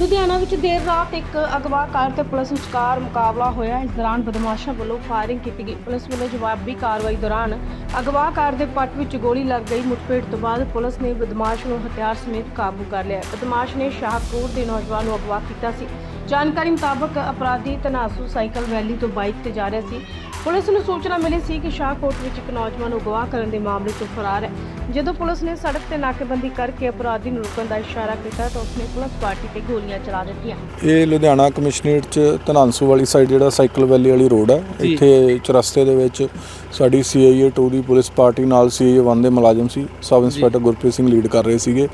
ਲੁਧਿਆਣਾ ਵਿੱਚ ਦੇਰ ਰਾਤ ਇੱਕ ਅਗਵਾ ਕਾਰ ਤੇ ਪੁਲਿਸ ਵਿਚਕਾਰ ਮੁਕਾਬਲਾ ਹੋਇਆ। ਇਸ ਦੌਰਾਨ ਬਦਮਾਸ਼ਾਂ ਵੱਲੋਂ ਫਾਇਰਿੰਗ ਕੀਤੀ ਗਈ। ਪੁਲਿਸ ਵੱਲੋਂ ਜਵਾਬੀ ਕਾਰਵਾਈ ਦੌਰਾਨ ਅਗਵਾ ਕਾਰ ਦੇ ਪੱਟ ਵਿੱਚ ਗੋਲੀ ਲੱਗ ਗਈ। ਮੁੱਠਭੇੜ ਤੋਂ ਬਾਅਦ ਪੁਲਿਸ ਨੇ ਬਦਮਾਸ਼ ਨੂੰ ਹਥਿਆਰ ਸਮੇਤ ਕਾਬੂ ਕਰ ਲਿਆ। ਬਦਮਾਸ਼ ਨੇ ਸ਼ਾਹਪੁਰ ਦੇ ਨੌਜਵਾਨ ਨੂੰ ਅਗਵਾ ਕੀਤਾ ਸੀ। ਜਾਣਕਾਰੀ ਮੁਤਾਬਕ ਅਪਰਾਧੀ ਤਨਾਸੂ ਸਾਈਕਲ ਵੈਲੀ ਤੋਂ ਬਾਈਕ ਤੇ ਜਾ ਰਿਹਾ ਸੀ। ਪੁਲਿਸ ਨੂੰ ਸੂਚਨਾ ਮਿਲੀ ਸੀ ਕਿ ਸ਼ਾਹਕੋਟ ਵਿੱਚ ਇੱਕ ਨੌਜਵਾਨ ਨੂੰ ਅਗਵਾ ਕਰਨ ਦੇ ਮਾਮਲੇ ਤੋਂ ਫਰਾਰ ਹੈ। ਜਦੋਂ ਪੁਲਿਸ ਨੇ ਸੜਕ ਤੇ ਨਾਕੇਬੰਦੀ ਕਰਕੇ ਅਪਰਾਧੀ ਨੂੰ ਰੁਕਣ ਦਾ ਇਸ਼ਾਰਾ ਕੀਤਾ ਤਾਂ ਉਸਨੇ ਪੁਲਿਸ ਪਾਰਟੀ ਤੇ ਗੋਲੀਆਂ ਚਲਾ ਦਿੱਤੀਆਂ। ਇਹ ਲੁਧਿਆਣਾ ਕਮਿਸ਼ਨਰੇਟ ਚ ਧਨਾਂਸੂ ਵਾਲੀ ਸਾਈਡ ਜਿਹੜਾ ਸਾਈਕਲ ਵੈਲੀ ਵਾਲੀ ਰੋਡ ਹੈ ਇੱਥੇ ਚਰਸਤੇ ਦੇ ਵਿੱਚ ਸਾਡੀ ਸੀਆਈਏ 2 ਦੀ ਪੁਲਿਸ ਪਾਰਟੀ ਨਾਲ ਸੀਆਈਏ 1 ਦੇ ਮੁਲਾਜ਼ਮ ਸੀ। Sub inspector Gurpreet Singh lead ਕਰ ਰਹੇ ਸੀਗੇ।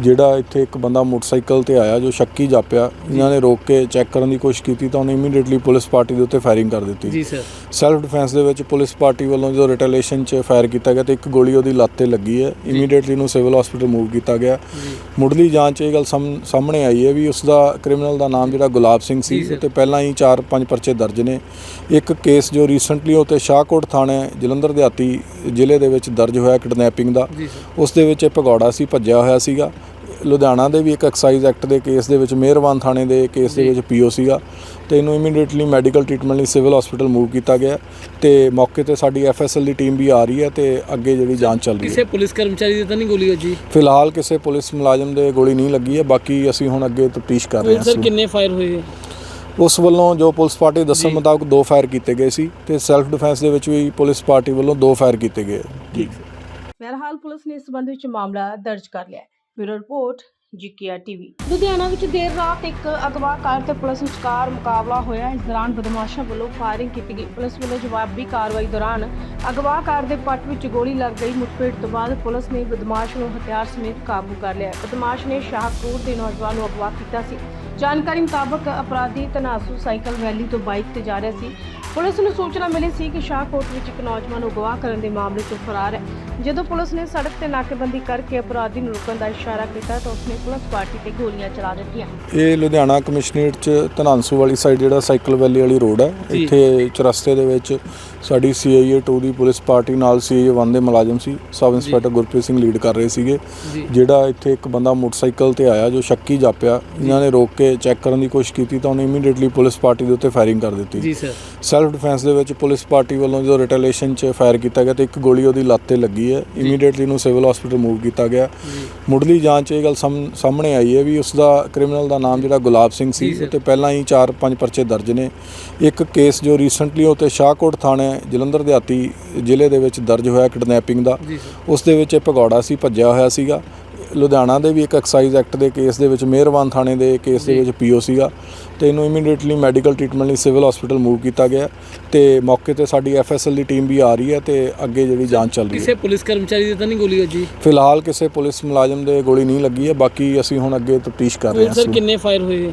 ਜਿਹੜਾ ਇੱਥੇ ਇੱਕ ਬੰਦਾ ਮੋਟਰਸਾਈਕਲ ਤੇ ਆਇਆ ਜੋ ਸ਼ੱਕੀ ਜਾਪਿਆ ਇਹਨਾਂ ਨੇ ਰੋਕ ਕੇ ਚੈੱਕ ਕਰਨ ਦੀ ਕੋਸ਼ਿਸ਼ ਕੀਤੀ ਤਾਂ ਉਹਨੇ ਇਮੀਡੀਏਟਲੀ ਪੁਲਿਸ ਪਾਰਟੀ ਦੇ ਉੱਤੇ ਫਾਇਰਿੰਗ ਕਰ ਦਿੱਤੀ। ਜੀ ਸਰ ਸੈਲਫ ਡਿਫੈਂਸ ਦੇ ਵਿੱਚ ਪੁਲਿਸ ਪਾਰਟੀ ਵੱਲੋਂ ਜਦੋਂ ਰਿਟੈਲੀਏਸ਼ਨ 'ਚ ਫਾਇਰ ਕੀਤਾ ਗਿਆ ਤੇ ਇੱਕ ਗੋਲੀ ਉਹਦੀ ਲੱਤ ਤੇ ਲੱਗੀ ਹੈ। ਇਮੀਡੀਏਟਲੀ ਨੂੰ ਸਿਵਲ ਹਸਪੀਟਲ ਮੂਵ ਕੀਤਾ ਗਿਆ। ਮੁੱਢਲੀ ਜਾਂਚ ਇਹ ਗੱਲ ਸਾਹਮ- ਸਾਹਮਣੇ ਆਈ ਹੈ ਵੀ ਉਸ ਦਾ ਕ੍ਰਿਮੀਨਲ ਦਾ ਨਾਮ ਜਿਹੜਾ ਗੁਲਾਬ ਸਿੰਘ ਸੀ। ਤੇ ਪਹਿਲਾਂ ਹੀ 4-5 ਪਰਚੇ ਦਰਜ ਨੇ। ਇੱਕ ਕੇਸ ਜੋ ਰੀਸੈਂਟਲੀ ਉਹ ਤੇ ਸ਼ਾਹਕੋਟ ਥਾਣੇ ਜਲੰਧਰ ਦਿਹਾਤੀ ਜ਼ਿਲ੍ਹੇ ਦੇ ਵਿੱਚ ਦਰਜ ਹੋਇਆ ਕਿਡਨੈਪਿੰਗ ਦਾ। ਉਸ ਦੇ ਵਿੱਚ ਇਹ ਭਗੌੜਾ ਸੀ ਭੱਜਿਆ ਹੋਇਆ ਸੀਗਾ। ਲੁਧਿਆਣਾ ਦੇ ਵੀ ਇੱਕ ਐਕਸਾਈਜ਼ ਐਕਟ ਦੇ ਕੇਸ ਦੇ ਵਿੱਚ ਮਿਹਰਬਾਨ ਥਾਣੇ ਦੇ ਕੇਸ ਦੇ। ਵਿੱਚ ਪੀਓ ਸੀਗਾ ਤੇ ਇਹਨੂੰ ਇਮੀਡੀਏਟਲੀ ਮੈਡੀਕਲ ਟ੍ਰੀਟਮੈਂਟ ਲਈ ਸਿਵਲ ਹਸਪੀਟਲ ਮੂਵ ਕੀਤਾ ਗਿਆ ਤੇ ਮੌਕੇ ਤੇ ਸਾਡੀ ਐਫਐਸਐਲ ਦੀ ਟੀਮ ਵੀ ਆ ਰਹੀ ਹੈ ਤੇ ਅੱਗੇ ਜਿਹੜੀ ਜਾਂਚ ਚੱਲ ਰਹੀ ਕਿਸੇ ਹੈ ਪੁਲਿਸ ਕਰਮਚਾਰੀ ਦੀ ਤਾਂ ਨਹੀਂ ਗੋਲੀ ਵੱਜੀ? ਫਿਲਹਾਲ ਕਿਸੇ ਪੁਲਿਸ ਮੁਲਾਜ਼ਮ ਦੇ ਗੋਲੀ ਨਹੀਂ ਲੱਗੀ ਹੈ ਬਾਕੀ ਅਸੀਂ ਹੁਣ ਅੱਗੇ ਤਫਤੀਸ਼ ਕਰ ਰਹੇ ਉਹ ਸਰ ਹਾਂ। ਕਿੰਨੇ ਫਾਇਰ ਹੋਏ ਉਸ ਵੱਲੋਂ ਜੋ ਪੁਲਿਸ ਪਾਰਟੀ ਦੱਸਣ। ਮੁਤਾਬਕ ਦੋ ਫਾਇਰ ਕੀਤੇ ਗਏ ਸੀ ਤੇ ਸੈਲਫ ਡਿਫੈਂਸ ਦੇ ਵਿੱਚ ਵੀ ਪੁਲਿਸ ਪਾਰਟੀ ਵੱਲੋਂ ਦੋ ਫਾਇਰ ਕੀਤੇ ਗਏ। ਜੀ। ਬਹਰਹਾਲ ਪੁਲਿਸ ਨੇ ਇਸ ਸੰਬੰਧ ਵਿੱਚ ਮਾਮਲਾ ਦਰਜ ਕਰ ਲਿਆ ਹੈ। Bureau report GKR TV. Ludhiana ਵਿੱਚ ਦੇਰ ਰਾਤ ਇੱਕ ਅਗਵਾਕਾਰ ਤੇ ਪੁਲਿਸ ਵਿਚਕਾਰ ਮੁਕਾਬਲਾ ਹੋਇਆ। ਇਸ ਦੌਰਾਨ ਬਦਮਾਸ਼ਾਂ ਵੱਲੋਂ ਫਾਇਰਿੰਗ ਕੀਤੀ ਗਈ। ਪੁਲਿਸ ਵੱਲੋਂ ਜਵਾਬੀ ਕਾਰਵਾਈ ਦੌਰਾਨ ਅਗਵਾਕਾਰ ਦੇ ਪੱਟ ਵਿੱਚ ਗੋਲੀ ਲੱਗ ਗਈ। ਮੁੱਠਭੇੜ ਤੋਂ ਬਾਅਦ ਪੁਲਿਸ ਨੇ ਬਦਮਾਸ਼ ਨੂੰ ਹਥਿਆਰ ਸਮੇਤ ਕਾਬੂ ਕਰ ਲਿਆ। ਬਦਮਾਸ਼ ਨੇ ਸ਼ਾਹਕੋਟ ਦੇ ਨੌਜਵਾਨ ਨੂੰ ਅਗਵਾ ਕੀਤਾ ਸੀ। ਜਾਣਕਾਰੀ ਮੁਤਾਬਕ ਅਪਰਾਧੀ ਤਨਾਸੂ ਸਾਈਕਲ ਵੈਲੀ ਤੋਂ ਬਾਈਕ ਤੇ ਜਾ ਰਿਹਾ ਸੀ। ਪੁਲਿਸ ਨੂੰ ਸੂਚਨਾ ਮਿਲੀ ਸੀ ਕਿ ਸ਼ਾਹਕੋਟ ਵਿੱਚ ਇੱਕ ਨੌਜਵਾਨ ਨੂੰ ਅਗਵਾ ਕਰਨ ਦੇ ਮਾਮਲੇ ਚ ਫਰਾਰ ਹੈ। ਜਦੋਂ ਪੁਲਿਸ ਨੇ ਸੜਕ ਤੇ ਨਾਕੇਬੰਦੀ ਕਰਕੇ ਅਪਰਾਧੀ ਨੂੰ ਰੁਕਣ ਦਾ ਇਸ਼ਾਰਾ ਕੀਤਾ ਤਾਂ ਉਸਨੇ ਪੁਲਿਸ ਪਾਰਟੀ ਤੇ ਗੋਲੀਆਂ ਚਲਾ ਦਿੱਤੀਆਂ। ਇਹ ਲੁਧਿਆਣਾ ਕਮਿਸ਼ਨਰੇਟ ਚ ਧਨਾਂਸੂ ਵਾਲੀ ਸਾਈਡ ਜਿਹੜਾ ਸਾਈਕਲ ਵੈਲੀ ਵਾਲੀ ਰੋਡ ਹੈ। ਇੱਥੇ ਚਰਸਤੇ ਦੇ ਵਿੱਚ ਸਾਡੀ ਸੀਆਈਏ 2 ਦੀ ਪੁਲਿਸ ਪਾਰਟੀ ਨਾਲ ਸੀਆਈਏ 1 ਦੇ ਮੁਲਾਜ਼ਮ ਸੀ sub inspector Gurpreet Singh lead ਕਰ ਰਹੇ ਸੀਗੇ। ਜਿਹੜਾ ਇੱਥੇ ਇੱਕ ਬੰਦਾ ਮੋਟਰਸਾਈਕਲ ਤੇ ਆਇਆ ਜੋ ਸ਼ੱਕੀ ਜਾਪਿਆ ਇਹਨਾਂ ਨੇ ਰੋਕ ਕੇ ਚੈੱਕ ਕਰਨ ਦੀ ਕੋਸ਼ਿਸ਼ ਕੀਤੀ ਤਾਂ ਉਹਨੇ ਇਮੀਡੀਏਟਲੀ ਪੁਲਿਸ ਪਾਰਟੀ ਦੇ ਉੱਤੇ ਫਾਇਰਿੰਗ ਕਰ ਦਿੱਤੀ। ਜੀ ਸਰ ਸੈਲਫ ਡਿਫੈਂਸ ਦੇ ਵਿੱਚ ਪੁਲਿਸ ਪਾਰਟੀ ਵੱਲੋਂ ਜਦੋਂ ਰਿਟੈਲੀਏਸ਼ਨ 'ਚ ਫਾਇਰ ਕੀਤਾ ਗਿਆ ਤੇ ਇੱਕ ਗੋਲੀ ਉਹਦੀ ਲੱਤ ਤੇ ਲੱਗੀ ਹੈ। ਇਮੀਡੀਏਟਲੀ ਨੂੰ ਸਿਵਲ ਹਸਪੀਟਲ ਮੂਵ ਕੀਤਾ ਗਿਆ। ਮੁੱਢਲੀ ਜਾਂਚ ਇਹ ਗੱਲ ਸਾਹਮ- ਸਾਹਮਣੇ ਆਈ ਹੈ ਵੀ ਉਸ ਦਾ ਕ੍ਰਿਮੀਨਲ ਦਾ ਨਾਮ ਜਿਹੜਾ ਗੁਲਾਬ ਸਿੰਘ ਸੀ। ਤੇ ਪਹਿਲਾਂ ਹੀ 4-5 ਪਰਚੇ ਦਰਜ ਨੇ। ਇੱਕ ਕੇਸ ਜੋ ਰੀਸੈਂਟਲੀ ਉਹ ਤੇ ਸ਼ਾਹਕੋਟ ਥਾਣੇ ਜਲੰਧਰ ਦਿਹਾਤੀ ਜ਼ਿਲ੍ਹੇ ਦੇ ਵਿੱਚ ਦਰਜ ਹੋਇਆ ਕਿਡਨੈਪਿੰਗ ਦਾ। ਉਸ ਦੇ ਵਿੱਚ ਇਹ ਭਗੌੜਾ ਸੀ ਭੱਜਿਆ ਹੋਇਆ ਸੀਗਾ। ਲੁਧਿਆਣਾ ਦੇ ਵੀ ਇੱਕ ਐਕਸਾਈਜ਼ ਐਕਟ ਦੇ ਕੇਸ ਦੇ ਵਿੱਚ ਮਿਹਰਬਾਨ ਥਾਣੇ ਦੇ ਕੇਸ ਦੇ। ਵਿੱਚ ਪੀਓ ਸੀਗਾ ਤੇ ਇਹਨੂੰ ਇਮੀਡੀਏਟਲੀ ਮੈਡੀਕਲ ਟ੍ਰੀਟਮੈਂਟ ਲਈ ਸਿਵਲ ਹਸਪੀਟਲ ਮੂਵ ਕੀਤਾ ਗਿਆ ਤੇ ਮੌਕੇ ਤੇ ਸਾਡੀ ਐਫਐਸਐਲ ਦੀ ਟੀਮ ਵੀ ਆ ਰਹੀ ਹੈ ਤੇ ਅੱਗੇ ਜਿਹੜੀ ਜਾਂਚ ਚੱਲ ਰਹੀ ਕਿਸੇ ਹੈ ਪੁਲਿਸ ਕਰਮਚਾਰੀ ਦੀ ਤਾਂ ਨਹੀਂ ਗੋਲੀ ਵੱਜੀ? ਫਿਲਹਾਲ ਕਿਸੇ ਪੁਲਿਸ ਮੁਲਾਜ਼ਮ ਦੇ ਗੋਲੀ ਨਹੀਂ ਲੱਗੀ ਹੈ ਬਾਕੀ ਅਸੀਂ ਹੁਣ ਅੱਗੇ ਤਫਤੀਸ਼ ਕਰ ਰਹੇ ਉਹ ਸਰ ਹਾਂ। ਕਿੰਨੇ ਫਾਇਰ ਹੋਏ?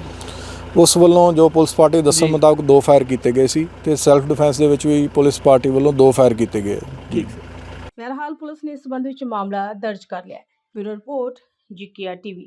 ਉਸ ਵੱਲੋਂ ਜੋ ਪੁਲਿਸ ਪਾਰਟੀ ਦੱਸਣ। ਮੁਤਾਬਕ ਦੋ ਫਾਇਰ ਕੀਤੇ ਗਏ ਸੀ ਤੇ ਸੈਲਫ ਡਿਫੈਂਸ ਦੇ ਵਿੱਚ ਵੀ ਪੁਲਿਸ ਪਾਰਟੀ ਵੱਲੋਂ ਦੋ ਫਾਇਰ ਕੀਤੇ ਗਏ। ਜੀ। ਬਹਰਹਾਲ ਪੁਲਿਸ ਨੇ ਇਸ ਸੰਬੰਧ ਵਿੱਚ ਮਾਮਲਾ ਦਰਜ ਕਰ ਲਿਆ ਹੈ। Bureau report GKR TV.